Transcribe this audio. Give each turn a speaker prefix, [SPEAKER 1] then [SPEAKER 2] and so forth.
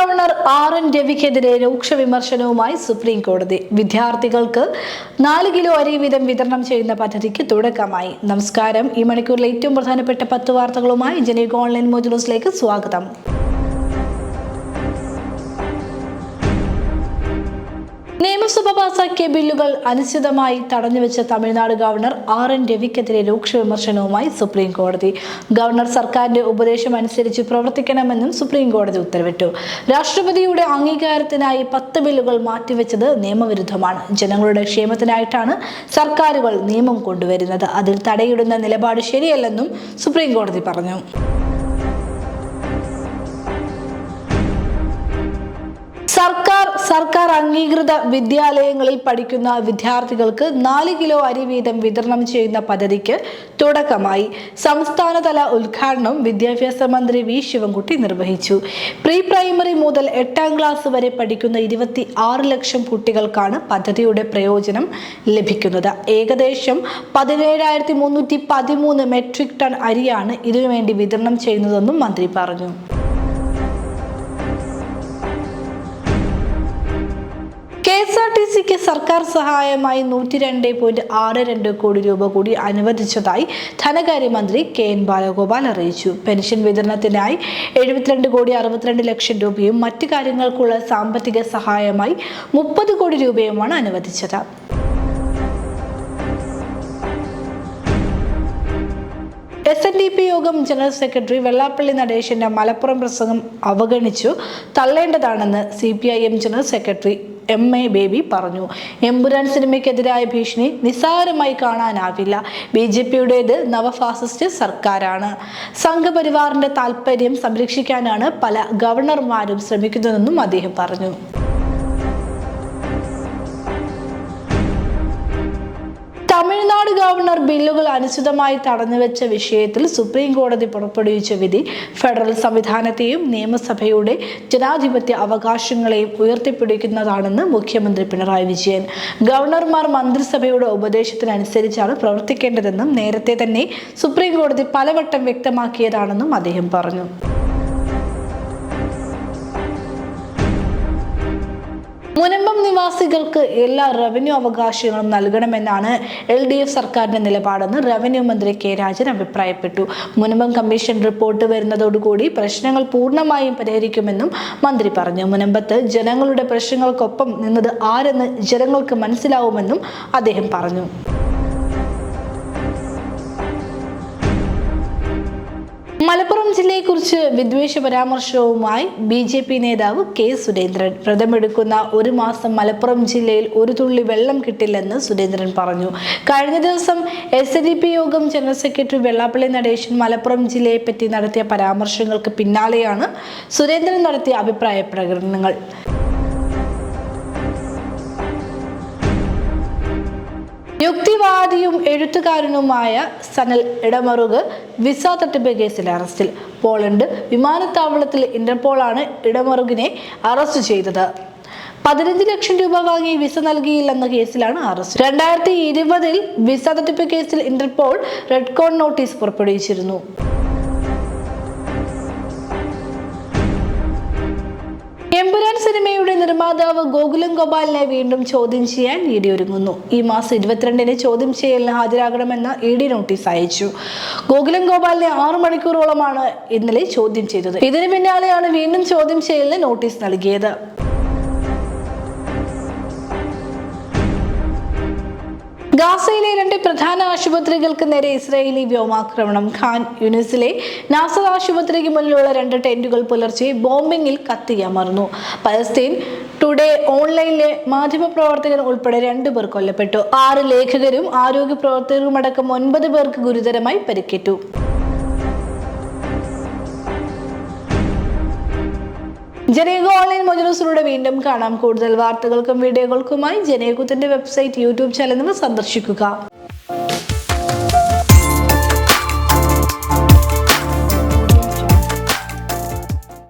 [SPEAKER 1] Governor R N രവിക്കെതിരെ രൂക്ഷ വിമർശനവുമായി സുപ്രീം കോടതി വിദ്യാർത്ഥികൾക്ക് നാല് കിലോ അരി വീതം വിതരണം ചെയ്യുന്ന പദ്ധതിക്ക് തുടക്കമായി. നമസ്കാരം. ഈ മണിക്കൂറിലെ ഏറ്റവും പ്രധാനപ്പെട്ട പത്ത് വാർത്തകളുമായി ജനീക് ഓൺലൈൻ മോജുലൂസിലേക്ക് സ്വാഗതം. നിയമസഭ പാസാക്കിയ ബില്ലുകൾ അനിശ്ചിതമായി തടഞ്ഞുവെച്ച തമിഴ്നാട് ഗവർണർ ആർ എൻ രവിക്കെതിരെ രൂക്ഷ വിമർശനവുമായി സുപ്രീം കോടതി. ഗവർണർ സർക്കാരിന്റെ ഉപദേശം അനുസരിച്ച് പ്രവർത്തിക്കണമെന്നും സുപ്രീം കോടതി ഉത്തരവിട്ടു. രാഷ്ട്രപതിയുടെ അംഗീകാരത്തിനായി പത്ത് ബില്ലുകൾ മാറ്റിവെച്ചത് നിയമവിരുദ്ധമാണ്. ജനങ്ങളുടെ ക്ഷേമത്തിനായിട്ടാണ് സർക്കാരുകൾ നിയമം കൊണ്ടുവരുന്നത്. അതിൽ തടയിടുന്ന നിലപാട് ശരിയല്ലെന്നും സുപ്രീം കോടതി പറഞ്ഞു. സർക്കാർ അംഗീകൃത വിദ്യാലയങ്ങളിൽ പഠിക്കുന്ന വിദ്യാർത്ഥികൾക്ക് നാല് കിലോ അരി വീതം വിതരണം ചെയ്യുന്ന പദ്ധതിക്ക് തുടക്കമായി. സംസ്ഥാനതല ഉദ്ഘാടനം വിദ്യാഭ്യാസ മന്ത്രി വി. ശിവൻകുട്ടി നിർവഹിച്ചു. പ്രീ പ്രൈമറി മുതൽ എട്ടാം ക്ലാസ് വരെ പഠിക്കുന്ന ഇരുപത്തി ആറ് ലക്ഷം കുട്ടികൾക്കാണ് പദ്ധതിയുടെ പ്രയോജനം ലഭിക്കുന്നത്. ഏകദേശം പതിനേഴായിരത്തി മുന്നൂറ്റി പതിമൂന്ന് മെട്രിക് ടൺ അരിയാണ് ഇതിനുവേണ്ടി വിതരണം ചെയ്യുന്നതെന്നും മന്ത്രി പറഞ്ഞു. ആർ ടി സിക്ക് സർക്കാർ സഹായമായി നൂറ്റി രണ്ട് പോയിന്റ് ആറ് രണ്ട് കോടി രൂപ കൂടി അനുവദിച്ചതായി ധനകാര്യമന്ത്രി കെ എൻ ബാലഗോപാൽ അറിയിച്ചു. പെൻഷൻ വിതരണത്തിനായി എഴുപത്തിരണ്ട് കോടി അറുപത്തിരണ്ട് ലക്ഷം രൂപയും മറ്റു കാര്യങ്ങൾക്കുള്ള സാമ്പത്തിക സഹായമായി മുപ്പത് കോടി രൂപയുമാണ് അനുവദിച്ചത്. എസ് എൻ ഡി പി യോഗം ജനറൽ സെക്രട്ടറി വെള്ളാപ്പള്ളി നടേശന്റെ മലപ്പുറം പ്രസംഗം അവഗണിച്ചു. തള്ളേണ്ടതാണെന്ന് C P I M general secretary M A Baby പറഞ്ഞു. എമ്പുരാൻ സിനിമയ്ക്കെതിരായ ഭീഷണി നിസ്സാരമായി കാണാനാവില്ല. ബി ജെ പിയുടേത് നവഫാസിസ്റ്റ് സർക്കാരാണ്. സംഘപരിവാറിന്റെ താൽപ്പര്യം സംരക്ഷിക്കാനാണ് പല ഗവർണർമാരും ശ്രമിക്കുന്നതെന്നും അദ്ദേഹം പറഞ്ഞു. ഗവർണർ ബില്ലുകൾ അനുചിതമായി തടഞ്ഞുവെച്ച വിഷയത്തിൽ സുപ്രീം കോടതി പുറപ്പെടുവിച്ച വിധി ഫെഡറൽ സംവിധാനത്തെയും നിയമസഭയുടെ ജനാധിപത്യ അവകാശങ്ങളെയും ഉയർത്തിപ്പിടിക്കുന്നതാണെന്ന് മുഖ്യമന്ത്രി പിണറായി വിജയൻ. ഗവർണർമാർ മന്ത്രിസഭയുടെ ഉപദേശത്തിനനുസരിച്ചാണ് പ്രവർത്തിക്കേണ്ടതെന്നും നേരത്തെ തന്നെ സുപ്രീം കോടതി പലവട്ടം വ്യക്തമാക്കിയതാണെന്നും അദ്ദേഹം പറഞ്ഞു. മുനമ്പം നിവാസികൾക്ക് എല്ലാ റവന്യൂ അവകാശങ്ങളും നൽകണമെന്നാണ് എൽ ഡി എഫ് സർക്കാരിന്റെ നിലപാടെന്ന് റവന്യൂ മന്ത്രി കെ രാജൻ അഭിപ്രായപ്പെട്ടു. മുനമ്പം കമ്മീഷൻ റിപ്പോർട്ട് വരുന്നതോടുകൂടി പ്രശ്നങ്ങൾ പൂർണമായും പരിഹരിക്കുമെന്നും മന്ത്രി പറഞ്ഞു. മുനമ്പത്ത് ജനങ്ങളുടെ പ്രശ്നങ്ങൾക്കൊപ്പം നിന്നത് ആരെന്ന് ജനങ്ങൾക്ക് മനസ്സിലാവുമെന്നും അദ്ദേഹം പറഞ്ഞു. മലപ്പുറം ജില്ലയെക്കുറിച്ച് വിദ്വേഷ പരാമർശവുമായി ബി ജെ പി നേതാവ് കെ സുരേന്ദ്രൻ. വ്രതമെടുക്കുന്ന ഒരു മാസം മലപ്പുറം ജില്ലയിൽ ഒരു തുള്ളി വെള്ളം കിട്ടില്ലെന്ന് സുരേന്ദ്രൻ പറഞ്ഞു. കഴിഞ്ഞ ദിവസം എസ് ഡി പി യോഗം ജനറൽ സെക്രട്ടറി വെള്ളാപ്പള്ളി നടേശൻ മലപ്പുറം ജില്ലയെപ്പറ്റി നടത്തിയ പരാമർശങ്ങൾക്ക് പിന്നാലെയാണ് സുരേന്ദ്രൻ നടത്തിയ അഭിപ്രായ പ്രകടനങ്ങൾ. യുക്തിവാദിയും എഴുത്തുകാരനുമായ സനൽ ഇടമറുക് വിസ തട്ടിപ്പ് കേസിൽ അറസ്റ്റിൽ. പോളണ്ട് വിമാനത്താവളത്തിൽ ഇന്റർപോളാണ് ഇടമറുകിനെ അറസ്റ്റ് ചെയ്തത്. പതിനഞ്ച് ലക്ഷം രൂപ വാങ്ങി വിസ നൽകിയില്ലെന്ന കേസിലാണ് അറസ്റ്റ്. രണ്ടായിരത്തി ഇരുപതിൽ വിസ തട്ടിപ്പ് കേസിൽ ഇന്റർപോൾ റെഡ് കോൺ നോട്ടീസ് പുറപ്പെടുവിച്ചിരുന്നു. നിർമ്മാതാവ് ഗോകുലം ഗോപാലിനെ വീണ്ടും ചോദ്യം ചെയ്യാൻ ഇ ഡി ഒരുങ്ങുന്നു ഈ മാസം ഇരുപത്തിരണ്ടിന് ചോദ്യം ചെയ്യലിന് ഹാജരാകണമെന്ന് ഇ ഡി നോട്ടീസ് അയച്ചു. ഗോകുലം ഗോപാലിനെ ആറു മണിക്കൂറോളമാണ് ഇന്നലെ ചോദ്യം ചെയ്തത്. ഇതിനു പിന്നാലെയാണ് വീണ്ടും ചോദ്യം ചെയ്യലിന് നോട്ടീസ് നൽകിയത്. ഗാസയിലെ രണ്ട് പ്രധാന ആശുപത്രികൾക്ക് നേരെ ഇസ്രായേലി വ്യോമാക്രമണം. ഖാൻ യുനിസിലെ നാസർ ആശുപത്രിക്ക് മുന്നിലുള്ള രണ്ട് ടെന്റുകൾ പുലർച്ചെ ബോംബിംഗിൽ കത്തിയമർന്നു. പലസ്തീൻ ടുഡേ ഓൺലൈനിലെ മാധ്യമപ്രവർത്തകർ ഉൾപ്പെടെ രണ്ടുപേർ കൊല്ലപ്പെട്ടു. ആറ് ലേഖകരും ആരോഗ്യ പ്രവർത്തകരുമടക്കം ഒൻപത് പേർക്ക് ഗുരുതരമായി പരിക്കേറ്റു. ജനേക ഓൺലൈൻ മൊജലൂസിലൂടെ വീണ്ടും കാണാം കൂടുതൽ വാർത്തകൾക്കും വീഡിയോകൾക്കുമായി ജനേകുത്തിന്റെ വെബ്സൈറ്റ് യൂട്യൂബ് ചാനൽ സന്ദർശിക്കുക.